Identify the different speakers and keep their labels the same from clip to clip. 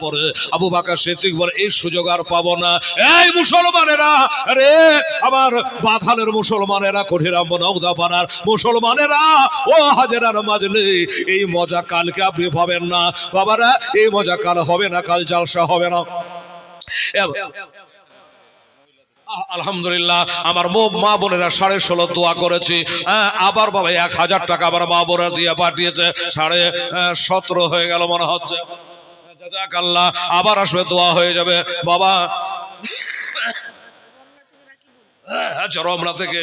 Speaker 1: পরে আবু বাকার সিদ্দিক বলে এই সুযোগ আর পাবো না। এই মুসলমানেরা আরে আমার বাধালের মুসলমানেরা কঠিরাম নৌদা পাড়ার মুসলমানেরা ও হাজারার মাজলে এই মজা কালকে আপনি পাবেন না। বাবারা এই মজা কাল হবে না কাল জালসা হবে না। আলহামদুলিল্লাহ আমার মো- বোনেরা সাড়ে ষোলো দোয়া করেছি। হ্যাঁ, আবার বাবা এক হাজার টাকা আবার মা বোনেরা দিয়ে পাঠিয়েছে। সাড়ে সতেরো হয়ে গেল মনে হচ্ছে। আবার আসবে দোয়া হয়ে যাবে। বাবা। হ্যাঁ চরমরা থেকে।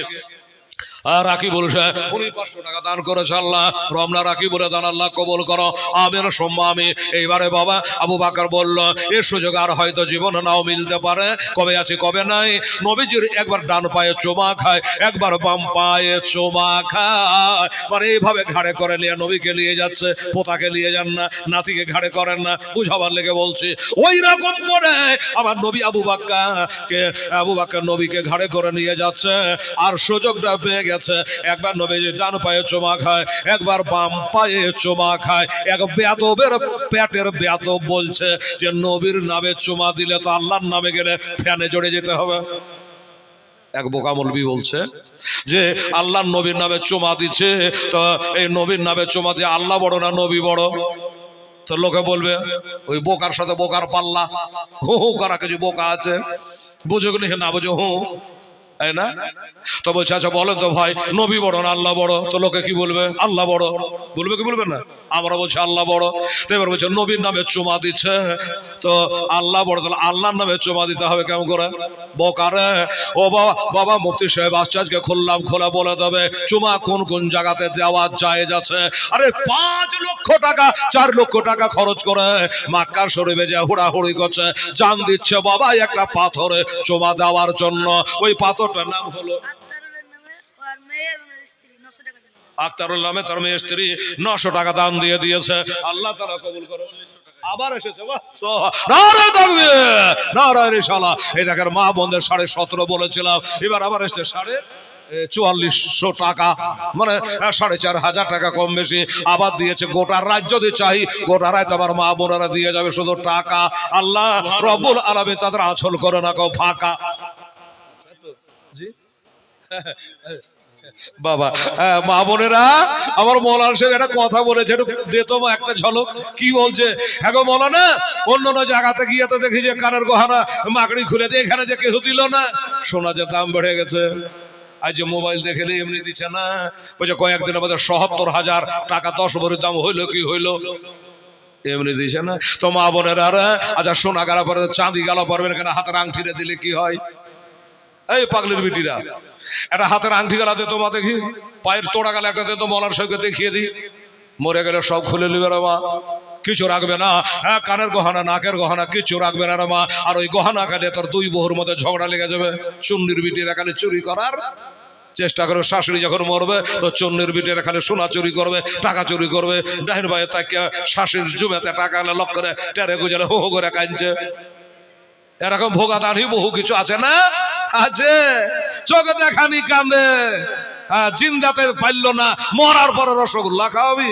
Speaker 1: রাখি বলছে উনি পাঁচশো টাকা দান করেছে আল্লাহ। রমনা রাখি বলে দান আল্লাহ কবল করো। আমির সম্মা আমি। এইবারে বাবা, আবু বাকার বলল এর সুযোগ আর হয়তো জীবন নাও মিলতে পারে। কবে আছে, কবে নাই? নবীজির একবার ডান পায়ে চোমা খায়, একবার বাম পায়ে চোমা খায়। মানে এইভাবে ঘাড়ে করে নিয়ে নবীকে নিয়ে যাচ্ছে, পোতাকে নিয়ে যান না, নাতিকে ঘাড়ে করেন না। বুঝাবার লেগে বলছি, ওই রকম করে আমার নবী আবু বাক্কা কে, আবু বাক্কা নবীকে ঘাড়ে করে নিয়ে যাচ্ছে। আর সুযোগটা পেয়ে গেছে একবার নবীজি ডান পায়ে চোমা খায়, একবার বাম পায়ে চোমা খায়। এক বেয়াদবের পেটের বেয়াদব বলছে যে, নবীর নামে চুমা দিলে তো আল্লাহর নামে গেলে ফ্যানে জড়ে যেতে হবে। এক বোকা মলবি বলছে যে, আল্লাহর নবীর নামে চুমা দিচ্ছে, তো এই নবীর নামে চুমা দিয়ে আল্লাহ বড় না নবী বড়? তো লোকে বলবে, ওই বোকার সাথে বোকার পাল্লা। হু হু করা কিছু বোকা আছে। বুঝো না বুঝো হু। তাই না? তো বলছে আচ্ছা বলেন তো ভাই, নবী বড় না আল্লাহ বড়? তো লোকে কি বলবে? আল্লাহ বড়। বলবে কি বলবে না? আমরা বলছি, আল্লাহ বড়। তো এবার বলছে, নবীর নামে চুমা দিচ্ছে। তো আল্লাহ বড়, তাহলে আল্লাহর নামে চুমা দিতে হবে কেমন করে? বোকারে। ও বাবা বাবা, মুফতি সাহেব আজকে খুললাম, খোলা বলে দেবে, চুমা কোন কোন জায়গাতে দেওয়া যায় যাচ্ছে আরে, পাঁচ লক্ষ টাকা, চার লক্ষ টাকা খরচ করে মাক্কার শরীফে যে হুড়াহুড়ি করছে, জান দিচ্ছে বাবা একটা পাথরে চুমা দেওয়ার জন্য। ওই নাম হলো আক্তারুল নামে তার মেয়ে স্ত্রী নশো টাকা দান দিয়ে দিয়েছে। আল্লাহ তারা কবুল করো। আবার এসেছে বাহ নারায় থাকবে নারায় রেশালা এই দেখেন মা বোনদের সাড়ে সতেরো বলেছিলাম। এবার আবার এসছে সাড়ে চুয়াল্লিশশো টাকা। মানে সাড়ে চার হাজার টাকা কম বেশি। আবার দিয়েছে গোটা রাজ্য যদি চাই গোটা রায় আমার মা বোনেরা দিয়ে যাবে শুধু টাকা। আল্লাহ রবুল আলমী তাদের আঁচল করে না কেউ ফাঁকা। জি। বাবা মা বোনেরা, আমার মৌলানা সাহেব একটা কথা বলেছে, একটু দে তো একটা ঝলক, কি বলছে? হ্যাঁ গো মৌলানা অন্য অন্য জায়গাতে গিয়ে তো দেখি যে কানের গহনা মাকড়ি খুলে দিয়ে এখানে যে কেউ দিল না। সোনা যে দাম বেড়ে গেছে। আজ যে মোবাইল দেখে নিয়ে এমনি দিচ্ছে না বলছে কয়েকদিনের মধ্যে সত্তর হাজার টাকা দশ ভরির দাম হইল, কি হইল? এমনি দিছে না। তো মা বোনেরা আরে আচ্ছা সোনা গালা পরে চাঁদি গালা পরবেন কেন? হাতের আংটিটা দিলে কি হয়? এই পাগলের বিটিরা, একটা হাতের আংটি গেলা দে তোমা দেখি, পায়ের তোড়া গেলে একটা দে তো মলার সঙ্গে দেখিয়ে দিই মরে গেলে সব খুলে নিবে রে মা, কিছু রাখবে না হ্যাঁ কানের গহনা, নাকের গহনা, কিছু রাখবে না রে মা, আর ওই গহনা খালে তোর দুই বহুর মধ্যে ঝগড়া লেগে যাবে। চুন্নির বিটির এখানে চুরি করার চেষ্টা করে শাশুড়ি যখন মরবে, তো চন্নির বিটের এখানে সোনা চুরি করবে, টাকা চুরি করবে ডাহির ভাই তাকে শাশুড়ির জুমেতে টাকা লক করে টেরে গুজারে হো হো করে কাঁদছে। এরকম ভোগাদানি বহু কিছু আছে না? আছে। চোখে দেখানি কান্দে। হ্যাঁ, জিন্দাতে পারল না। মরার পরে রসগোল্লা খাওয়াবি।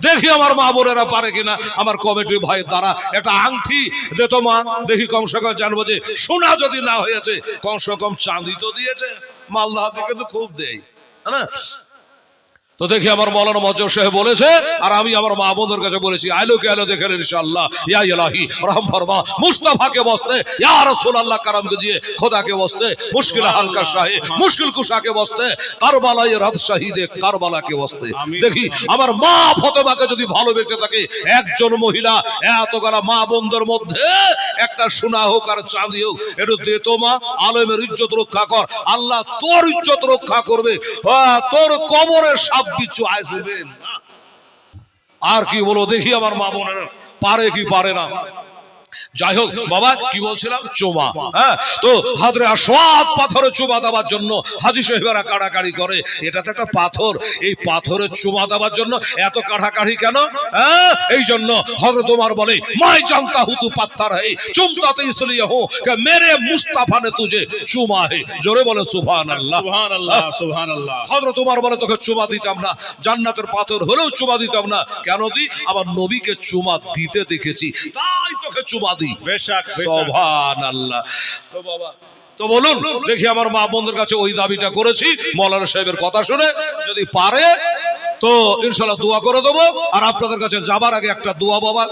Speaker 1: দেখি আমার মা বোনেরা পারে কিনা। আমার কমিটি ভাই দ্বারা একটা আংটি দে তো মা দেখি কমসে কম জানব যে সোনা যদি না হয়েছে কমসে কম চাঁদি তো দিয়েছে। মালদা হাতে কিন্তু খুব দেয়। না তো দেখি আমার মৌলানা মজ্জর সাহেব বলেছে আর আমি আমার মা বোনদের কাছে বলেছি আলোকে আলো দেখেন ইনশাআল্লাহ। ইয়া ইলাহি রহম ফরমা মুস্তাফাকে বসতে ইয়া রাসূলুল্লাহ কারামকে দিয়ে খোদাকে বসতে মুশকিল হালকা শাহে মুশকিল কুশাকে বসতে কারবালায় রাত শাহিদে কারবালাকে বসতে। দেখি আমার মা ফতেমাকে যদি ভালোবেসে থাকে একজন মহিলা এত গলা মা বোনদের মধ্যে একটা সোনা হোক আর চাঁদি হোক একটু দে তো মা আলমের ইজ্জত রক্ষা কর আল্লাহ তোর ইজ্জত রক্ষা করবে। তোর কবরের সাপ বিচ্ছু আসবে আর কি বলো দেখি আমার মা বোনের পারে কি পারে না। যাই হোক বাবা কি বলছিলাম? চোমা। হ্যাঁ তো হাতরে আসোয়াদ পাথরে চোমা দেওয়ার জন্য হাজি সাহেবেরা কাড়াকাড়ি করে। এটা তো একটা পাথর। এই পাথরে চোমা দেওয়ার জন্য এত কাড়াকাড়ি কেন? হ্যাঁ এই জন্য হজরত তোমার বলে মাই জানতা হু তু পাত্তার হে চুমতাতে ইসলিয়ে হো কে মেরে মুস্তাফা নে তুজে চুমা হে। জোরে বলে সুবহানাল্লাহ।
Speaker 2: সুবহানাল্লাহ হ্যাঁ। সুবহানাল্লাহ।
Speaker 1: হযরত তোমার বলে তোকে চুমা দিতাম না জান্নাতের পাথর হলেও চুমা দিতাম না। কেন দি? আমার নবীকে চুমা দিতে দেখেছি। তাই চোখে চুমা দিই। সোভান আল্লাহ তো বাবা তো বলুন দেখি আমার মা বোনদের কাছে ওই দাবিটা করেছি মৌলানা সাহেবের কথা শুনে যদি পারে তো ইনশাল্লাহ দোয়া করে দেবো আর আপনাদের কাছে যাবার আগে একটা দোয়া বাবা।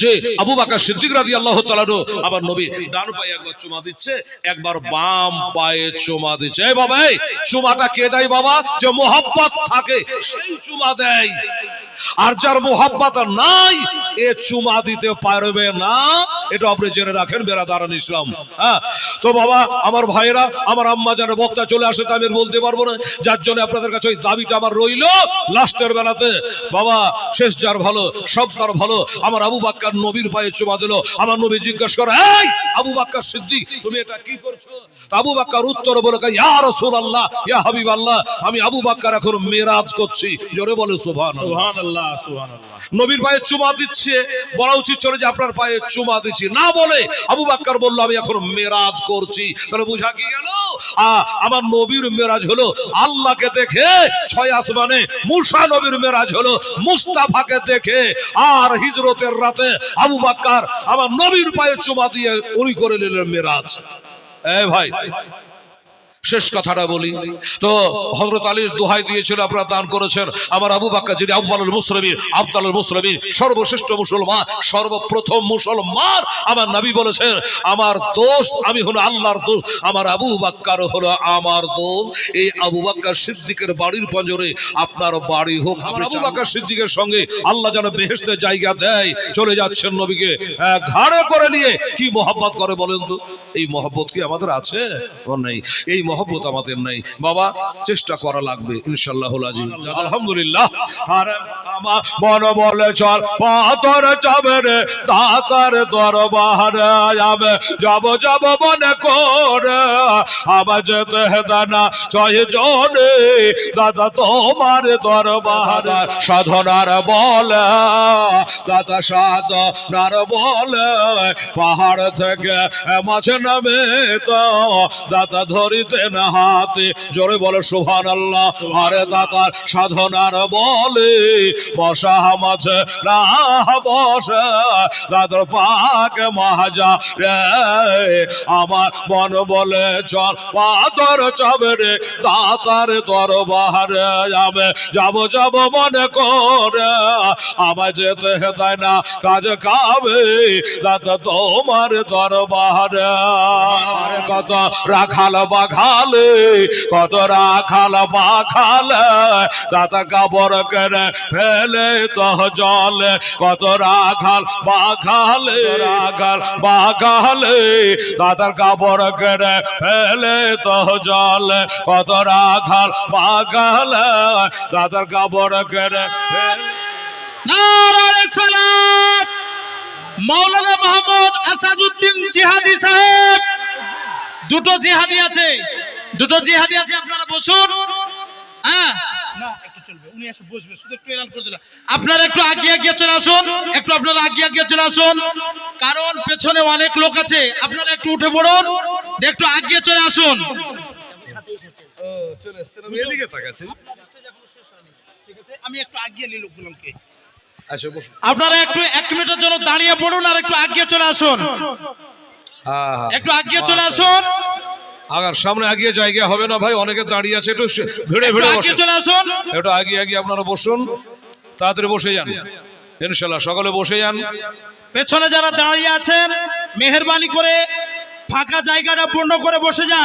Speaker 1: যে আবু বাকা সিদ্দিক রাদি আল্লাহ তালানো আবার নবী ডান পায়ে একবার চুমা দিচ্ছে একবার বাম পায়ে চুমা দিচ্ছে। এই বাবা এই চুমাটা কে দেয় বাবা? যে মোহাব্বত থাকে সেই চুমা দেয়। আর যার মোহাব্বত নাই এ চুমা দিতে পারবে না। এটা আপনি জেনে রাখেন বেরাদারান ইসলাম। হ্যাঁ? তো বাবা আমার ভাইয়েরা আমার আম্মা যেন বক্তা চলে আসে তা আমি বলতে পারব না। যার জন্য আপনাদের কাছে ওই দাবিটা আমার রইল লাস্টের বেলাতে। বাবা শেষ যার ভালো সব তার ভালো। আমার আবু বাক্কার নবীর পায়ে চুমা দিল। আমার নবী জিজ্ঞেস করে এই আবু বাক্কার সিদ্দিক তুমি এটা কি করছ? আবু বাক্কার উত্তর বলে ইয়া রাসূলুল্লাহ ইয়া হাবিবাল্লাহ আমি আবু বাক্কার এখন মেরাজ করছি। জোরে বলে সুবহানাল্লাহ।
Speaker 2: সুবহানাল্লাহ সুবহানাল্লাহ।
Speaker 1: নবীর পায়ে চুমা দিচ্ছে। বলা উচিত ছিল যে আপনার পায়ে চুমা দিচ্ছি। না বলে আবু বাক্কার বলল, আমি এখন মেরাজ করছি। তাহলে বুঝা কি গেল? আমার নবীর মেরাজ হলো আল্লাহকে দেখে ছয় আসমানে মুসা নবীর মেরাজ হলো মুস্তাফাকে দেখে। আর হিজরতের রাতে আবু বাক্কার আমার নবীর পায়ে চুমা দিয়ে উনি করে নিলেন মেরাজ। এ ভাই শেষ কথাটা বলি। তো হজরত আলীর দোহাই দিয়েছিল আপনারা দান করেছেন। আমার আবু বাক্কা যিনি আফজালুল মুসলিমিন আফজালুল মুসলিমিন সর্বশ্রেষ্ঠ মুসলমান সর্বপ্রথম মুসলমান আমার নবী বলেছেন আমার দোষ আমি হলো আল্লাহর দোষ আমার আবু বাক্কার হলো আমার দোষ এই আবু বাক্কার সিদ্দিকের বাড়ির পঞ্জরে আপনার বাড়ি হোক আমার আবু বাক্কার সিদ্দিকের সঙ্গে আল্লাহ যেন বেহেশতের জায়গা দেয় চলে যাচ্ছেন নবীকে আহ, ঘাড়ে করে নিয়ে কি মোহাব্বত করে বলেন তো? এই মহব্বত কি আমাদের আছে? নেই। এই মহব্বত আমাদের নেই। বাবা, চেষ্টা করা লাগবে ইনশাল্লাহ আলহামদুলিল্লাহ। মন বলে চল, পাথর যাবে রে, দাতার দরবারে যাবে। যাব যাব মনে করে আবার যেতে দানা ছয় জনে। দাদা তোমার দরবারে সাধনার বলে, দাদা সাধনার বলে, পাহাড় থেকে মাঝে নামে তো, দাদা ধরিতে না হাতে। জোরে বলে সুভান আল্লাহ আরে দাদার সাধনার বলে বসা মাঝে না বসে। পাক মহাজা রে, আমার মন বলে, চল পাদর চাবে রে, দাতার দরবারে যাবে। যাব যাব মনে করে আমার যেতে দেয় না কাজ কাবে, দাদা তোমার আরে কত রাখাল বাঘালে কত রাখাল বাঘালে দাদা কাবর করে ফেলে তো জলে কত রাখাল বাঘালে রাখাল বাঘালে দাদার কাবর করে ফেলে তো জলে কত রাখাল বাঘালে দাদার কাবর করে ফেলে।
Speaker 3: নারায়ে সালাত। মাওলানা মোহাম্মদ আসাদউদ্দিন জিহাদি সাহেব। দুটো জিহাদি আছে। দুটো জিহাদি আছে আপনারা বসুন। হ্যাঁ? না একটু চলবে উনি এসে বসবে শুধু একটু এলান করে দিলাম। আপনারা একটু আগিয়ে আগিয়ে চলে আসুন একটু আপনারা আগিয়ে আগিয়ে চলে আসুন। কারণ পেছনে অনেক লোক আছে আপনারা একটু উঠে পড়ুন একটু আগিয়ে চলে আসুন।
Speaker 1: এদিকে তাকাচ্ছি।
Speaker 3: ঠিক আছে আমি একটু আগিয়ে নিই লোকগুলোকে।
Speaker 1: আচ্ছা
Speaker 3: আপনারা একটু এক মিনিটের জন্য দাঁড়িয়ে পড়ুন আর একটু আগিয়ে চলে আসুন।
Speaker 1: হ্যাঁ।
Speaker 3: একটু আগিয়ে চলে আসুন।
Speaker 1: আগার সামনে আগিয়ে জায়গা হবে না ভাই অনেকে দাঁড়িয়ে আছে একটু ভিড়ে ভিড়ে
Speaker 3: চলে আসুন।
Speaker 1: একটু আগিয়ে আগিয়ে আপনারা বসুন তাড়াতাড়ি বসে যান। ইনশাল্লাহ সকলে বসে যান।
Speaker 3: পেছনে যারা দাঁড়িয়ে আছেন মেহরবানি করে ফাঁকা জায়গাটা পূর্ণ করে বসে যান।